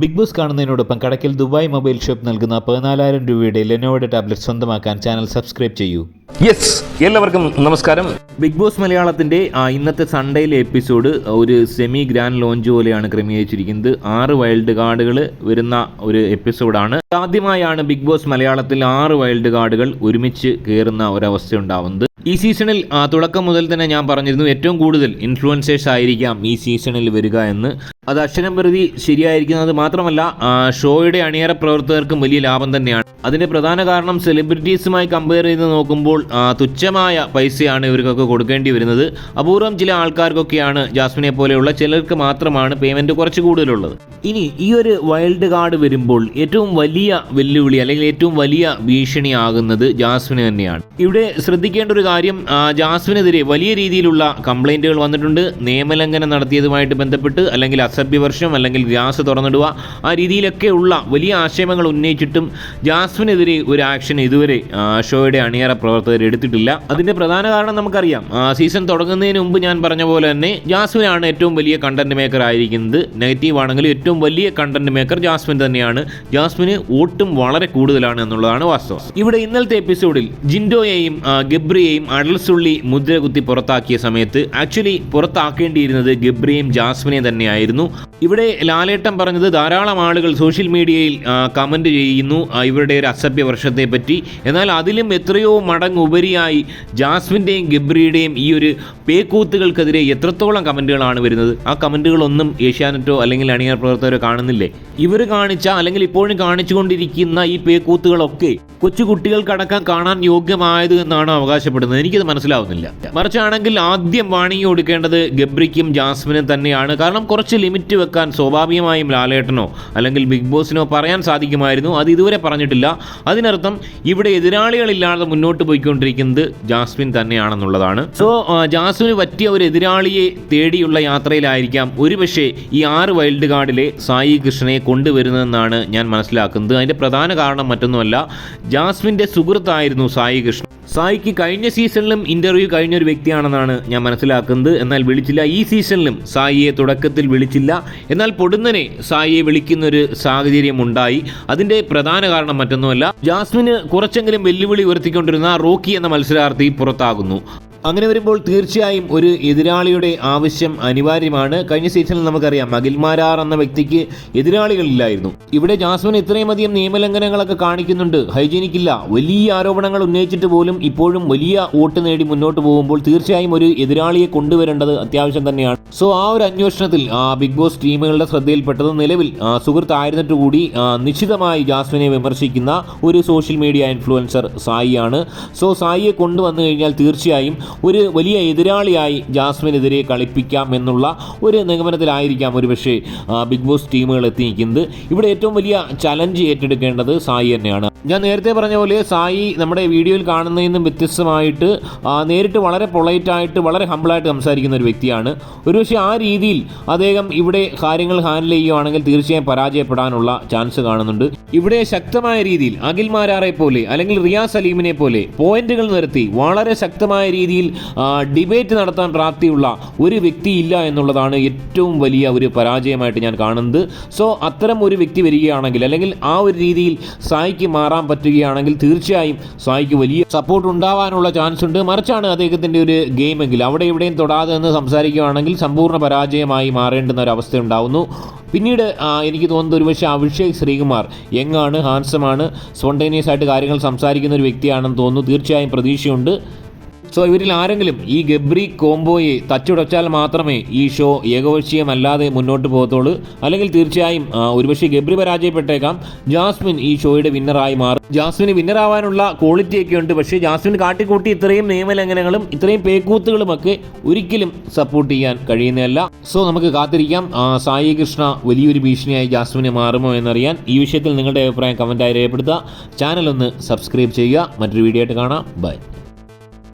Big Boss കാണുന്നതിനോടൊപ്പം കടക്കിൽ Dubai mobile shop നൽകുന്ന പതിനാലായിരം രൂപയുടെ ലെനോയുടെ ടാബ്ലറ്റ് സ്വന്തമാക്കാൻ ചാനൽ സബ്സ്ക്രൈബ് ചെയ്യൂ. യെസ് എല്ലാവർക്കും നമസ്കാരം. ബിഗ് ബോസ് മലയാളത്തിന്റെ ഇന്നത്തെ സൺഡേയിലെ എപ്പിസോഡ് ഒരു സെമി ഗ്രാൻഡ് ലോഞ്ച് പോലെയാണ് ക്രമീകരിച്ചിരിക്കുന്നത്. ആറ് വൈൽഡ് കാർഡുകൾ വരുന്ന ഒരു എപ്പിസോഡാണ് ആദ്യമായാണ് ബിഗ് ബോസ് മലയാളത്തിൽ ആറ് വൈൽഡ് കാർഡുകൾ ഒരുമിച്ച് കയറുന്ന ഒരവസ്ഥ ഉണ്ടാവുന്നത്. ഈ സീസണിൽ തുടക്കം മുതൽ തന്നെ ഞാൻ പറഞ്ഞിരുന്നു ഏറ്റവും കൂടുതൽ ഇൻഫ്ലുവൻസേഴ്സ് ആയിരിക്കാം ഈ സീസണിൽ വരിക എന്ന്. അത് അക്ഷരം പ്രതി ശരിയായിരിക്കുന്നത് മാത്രമല്ല ഷോയുടെ അണിയറ പ്രവർത്തകർക്കും വലിയ ലാഭം തന്നെയാണ്. അതിന്റെ പ്രധാന കാരണം സെലിബ്രിറ്റീസുമായി കമ്പയർ ചെയ്ത് നോക്കുമ്പോൾ തുച്ഛമായ പൈസയാണ് ഇവർക്കൊക്കെ കൊടുക്കേണ്ടി വരുന്നത്. അപൂർവം ചില ആൾക്കാർക്കൊക്കെയാണ് ജാസ്മിനെ പോലെയുള്ള ചിലർക്ക് മാത്രമാണ് പേയ്മെന്റ് കുറച്ച് കൂടുതലുള്ളത്. ഇനി ഈ ഒരു വൈൽഡ് കാർഡ് വരുമ്പോൾ ഏറ്റവും വലിയ വെല്ലുവിളി അല്ലെങ്കിൽ ഏറ്റവും വലിയ ഭീഷണിയാകുന്നത് ജാസ്മിന് തന്നെയാണ്. ഇവിടെ ശ്രദ്ധിക്കേണ്ട ഒരു കാര്യം ജാസ്മിനെതിരെ വലിയ രീതിയിലുള്ള കംപ്ലൈന്റുകൾ വന്നിട്ടുണ്ട്. നിയമലംഘനം നടത്തിയതുമായിട്ട് ബന്ധപ്പെട്ട് അല്ലെങ്കിൽ അസഭ്യവർഷം അല്ലെങ്കിൽ ഗ്യാസ് തുറന്നിടുക ആ രീതിയിലൊക്കെ ഉള്ള വലിയ ആശയങ്ങൾ ഉന്നയിച്ചിട്ടും ജാസ്മിനെതിരെ ഒരു ആക്ഷൻ ഇതുവരെ ഷോയുടെ അണിയറ പ്രവർത്തകർ എടുത്തിട്ടില്ല. അതിന്റെ പ്രധാന കാരണം നമുക്കറിയാം. സീസൺ തുടങ്ങുന്നതിന് മുമ്പ് ഞാൻ പറഞ്ഞ പോലെ തന്നെ ജാസ്മിനാണ് ഏറ്റവും വലിയ കണ്ടന്റ് മേക്കർ ആയിരിക്കുന്നത്. നെഗറ്റീവ് ആണെങ്കിലും ഏറ്റവും വലിയ കണ്ടന്റ് മേക്കർ ജാസ്മിൻ തന്നെയാണ്. ജാസ്മിന് വോട്ടും വളരെ കൂടുതലാണ് എന്നുള്ളതാണ് വാസ്തവം. ഇവിടെ ഇന്നലത്തെ എപ്പിസോഡിൽ ജിൻഡോയെയും ഗബ്രിയെയും അടൽസുള്ളി മുദ്ര കുത്തി പുറത്താക്കിയ സമയത്ത് ആക്ച്വലി പുറത്താക്കേണ്ടിയിരുന്നത് ഗബ്രിയെയും ജാസ്മിനെ തന്നെയായിരുന്നു. ഇവിടെ ലാലേട്ടം പറഞ്ഞത് ധാരാളം ആളുകൾ സോഷ്യൽ മീഡിയയിൽ കമന്റ് ചെയ്യുന്നു ഇവരുടെ ഒരു അസഭ്യ വർഷത്തെ പറ്റി എന്നാൽ അതിലും എത്രയോ മടങ്ങ് ഉപരിയായി ജാസ്മിന്റെയും ഗബ്രിയുടെയും ഈ ഒരു പേക്കൂത്തുകൾക്കെതിരെ എത്രത്തോളം കമന്റുകളാണ് വരുന്നത്? ആ കമന്റുകളൊന്നും ഏഷ്യാനെറ്റോ അല്ലെങ്കിൽ അണിയർ പ്രവർത്തകരോ കാണുന്നില്ലേ? ഇവർ കാണിച്ച അല്ലെങ്കിൽ ഇപ്പോഴും കാണിച്ചുകൊണ്ടിരിക്കുന്ന ഈ പേക്കൂത്തുകളൊക്കെ കൊച്ചു കുട്ടികൾക്കടക്കം കാണാൻ യോഗ്യമായത് എന്നാണ് അവകാശപ്പെടുന്നത്? എനിക്കത് മനസ്സിലാവുന്നില്ല. മറിച്ചാണെങ്കിൽ ആദ്യം വാണിംഗ് കൊടുക്കേണ്ടത് ഗബ്രിക്കും ജാസ്മിനും തന്നെയാണ്. കാരണം കുറച്ച് ലിമിറ്റ് വെക്കാൻ സ്വാഭാവികമായും ലാലേട്ടനോ അല്ലെങ്കിൽ ബിഗ് ബോസിനോ പറയാൻ സാധിക്കുമായിരുന്നു. അത് ഇതുവരെ പറഞ്ഞിട്ടില്ല. അതിനർത്ഥം ഇവിടെ എതിരാളികളില്ലാതെ മുന്നോട്ട് പോയിക്കൊണ്ടിരിക്കുന്നത് ജാസ്മിൻ തന്നെയാണെന്നുള്ളതാണ്. സോ ജാസ്മിന് പറ്റിയ ഒരു എതിരാളിയെ തേടിയുള്ള യാത്രയിലായിരിക്കാം ഒരുപക്ഷെ ഈ ആറ് വൈൽഡ് കാർഡിലെ സായി കൃഷ്ണനെ കൊണ്ടുവരുന്നതെന്നാണ് ഞാൻ മനസ്സിലാക്കുന്നത്. അതിന്റെ പ്രധാന കാരണം മറ്റൊന്നുമല്ല ജാസ്മിന്റെ സുഹൃത്തായിരുന്നു സായി കൃഷ്ണൻ. സായിക്ക് കഴിഞ്ഞ സീസണിലും ഇന്റർവ്യൂ കഴിഞ്ഞ ഒരു വ്യക്തിയാണെന്നാണ് ഞാൻ മനസ്സിലാക്കുന്നത്. എന്നാൽ വിളിച്ചില്ല. ഈ സീസണിലും സായിയെ തുടക്കത്തിൽ വിളിച്ചില്ല. എന്നാൽ പൊടുന്നനെ സായിയെ വിളിക്കുന്ന ഒരു സാഹചര്യം ഉണ്ടായി അതിന്റെ പ്രധാന കാരണം മറ്റൊന്നുമല്ല. ജാസ്മിന് കുറച്ചെങ്കിലും വെല്ലുവിളി ഉയർത്തിക്കൊണ്ടിരുന്ന റോക്കി എന്ന മത്സരാർത്ഥി പുറത്താകുന്നു. അങ്ങനെ വരുമ്പോൾ തീർച്ചയായും ഒരു എതിരാളിയുടെ ആവശ്യം അനിവാര്യമാണ്. കഴിഞ്ഞ സീസണിൽ നമുക്കറിയാം അഖിൽമാരാർ എന്ന വ്യക്തിക്ക് എതിരാളികളില്ലായിരുന്നു. ഇവിടെ ജാസ്മിൻ ഇത്രയും അധികം നിയമലംഘനങ്ങളൊക്കെ കാണിക്കുന്നുണ്ട്. ഹൈജീനിക് ഇല്ല വലിയ ആരോപണങ്ങൾ ഉന്നയിച്ചിട്ട് പോലും ഇപ്പോഴും വലിയ വോട്ട് നേടി മുന്നോട്ട് പോകുമ്പോൾ തീർച്ചയായും ഒരു എതിരാളിയെ കൊണ്ടുവരേണ്ടത് അത്യാവശ്യം തന്നെയാണ്. സോ ആ ഒരു അന്വേഷണത്തിൽ ആ, ബിഗ് ബോസ് ടീമുകളുടെ ശ്രദ്ധയിൽപ്പെട്ടത് നിലവിൽ സുഹൃത്ത് സുഹൃത്തായിരുന്നിട്ട് കൂടി നിശ്ചിതമായി ജാസ്മിനെ വിമർശിക്കുന്ന ഒരു സോഷ്യൽ മീഡിയ ഇൻഫ്ലുവൻസർ സായിയാണ്. സോ സായിയെ കൊണ്ടുവന്നു കഴിഞ്ഞാൽ തീർച്ചയായും ഒരു വലിയ എതിരാളിയായി ജാസ്മിനെതിരെ കളിപ്പിക്കാം എന്നുള്ള ഒരു നിഗമനത്തിലായിരിക്കാം ഒരുപക്ഷെ പക്ഷേ ബിഗ് ബോസ് ടീമുകൾ എത്തി നിൽക്കുന്നത് ഇവിടെ ഏറ്റവും വലിയ ചലഞ്ച് ഏറ്റെടുക്കേണ്ടത് സായി തന്നെയാണ്. ഞാൻ നേരത്തെ പറഞ്ഞ പോലെ സായി നമ്മുടെ വീഡിയോയിൽ കാണുന്നതിൽ നിന്നും വ്യത്യസ്തമായിട്ട് നേരിട്ട് വളരെ പൊളൈറ്റായിട്ട് വളരെ ഹമ്പിളായിട്ട് സംസാരിക്കുന്ന ഒരു വ്യക്തിയാണ്. ഒരുപക്ഷെ ആ രീതിയിൽ അദ്ദേഹം ഇവിടെ കാര്യങ്ങൾ ഹാൻഡിൽ ചെയ്യുകയാണെങ്കിൽ തീർച്ചയായും പരാജയപ്പെടാനുള്ള ചാൻസ് കാണുന്നുണ്ട്. ഇവിടെ ശക്തമായ രീതിയിൽ അഖിൽ മാരാറെ പോലെ അല്ലെങ്കിൽ റിയാസ് സലീമിനെ പോലെ പോയിന്റുകൾ നിരത്തി വളരെ ശക്തമായ രീതിയിൽ ഡിബേറ്റ് നടത്താൻ പ്രാപ്തിയുള്ള ഒരു വ്യക്തി ഇല്ല എന്നുള്ളതാണ് ഏറ്റവും വലിയ ഒരു പരാജയമായിട്ട് ഞാൻ കാണുന്നത്. സോ അത്തരം ഒരു വ്യക്തി വരികയാണെങ്കിൽ അല്ലെങ്കിൽ ആ ഒരു രീതിയിൽ സായിക്ക് മാറാൻ പറ്റുകയാണെങ്കിൽ തീർച്ചയായും സായിക്ക് വലിയ സപ്പോർട്ട് ഉണ്ടാവാനുള്ള ചാൻസ് ഉണ്ട്. മറിച്ചാണ് അദ്ദേഹത്തിന്റെ ഒരു ഗെയിമെങ്കിൽ അവിടെ എവിടെയും തൊടാതെ എന്ന് സംസാരിക്കുകയാണെങ്കിൽ സമ്പൂർണ പരാജയമായി മാറേണ്ടുന്ന ഒരു അവസ്ഥ ഉണ്ടാവുന്നു. പിന്നീട് എനിക്ക് തോന്നുന്നത് ഒരുപക്ഷെ അഭിഷേക് ശ്രീകുമാർ യങ്ങാണ് ഹാൻസമാണ് സ്പോണ്ടേനിയസ് ആയിട്ട് കാര്യങ്ങൾ സംസാരിക്കുന്ന ഒരു വ്യക്തിയാണെന്ന് തോന്നുന്നു. തീർച്ചയായും പ്രതീക്ഷയുണ്ട്. സോ ഇവരിൽ ആരെങ്കിലും ഈ ഗബ്രി കോംബോയെ തച്ചുടച്ചാൽ മാത്രമേ ഈ ഷോ ഏകപക്ഷീയമല്ലാതെ മുന്നോട്ട് പോകത്തുള്ളൂ. അല്ലെങ്കിൽ തീർച്ചയായും ഒരുപക്ഷെ ഗബ്രി പരാജയപ്പെട്ടേക്കാം. ജാസ്മിൻ ഈ ഷോയുടെ വിന്നറായി മാറും. ജാസ്മിന് വിന്നറാവാനുള്ള ക്വാളിറ്റി ഒക്കെ ഉണ്ട്. പക്ഷേ ജാസ്മിൻ കാട്ടിക്കൂട്ടി ഇത്രയും നിയമലംഘനങ്ങളും ഇത്രയും പേക്കൂത്തുകളും ഒക്കെ ഒരിക്കലും സപ്പോർട്ട് ചെയ്യാൻ കഴിയുന്നതല്ല. സോ നമുക്ക് കാത്തിരിക്കാം. സായി കൃഷ്ണ വലിയൊരു ഭീഷണിയായി ജാസ്മിന് മാറുമോ എന്നറിയാൻ ഈ വിഷയത്തിൽ നിങ്ങളുടെ അഭിപ്രായം കമന്റായി രേഖപ്പെടുത്തുക. ചാനൽ ഒന്ന് സബ്സ്ക്രൈബ് ചെയ്യുക. മറ്റൊരു വീഡിയോ ആയിട്ട് കാണാം. ബൈ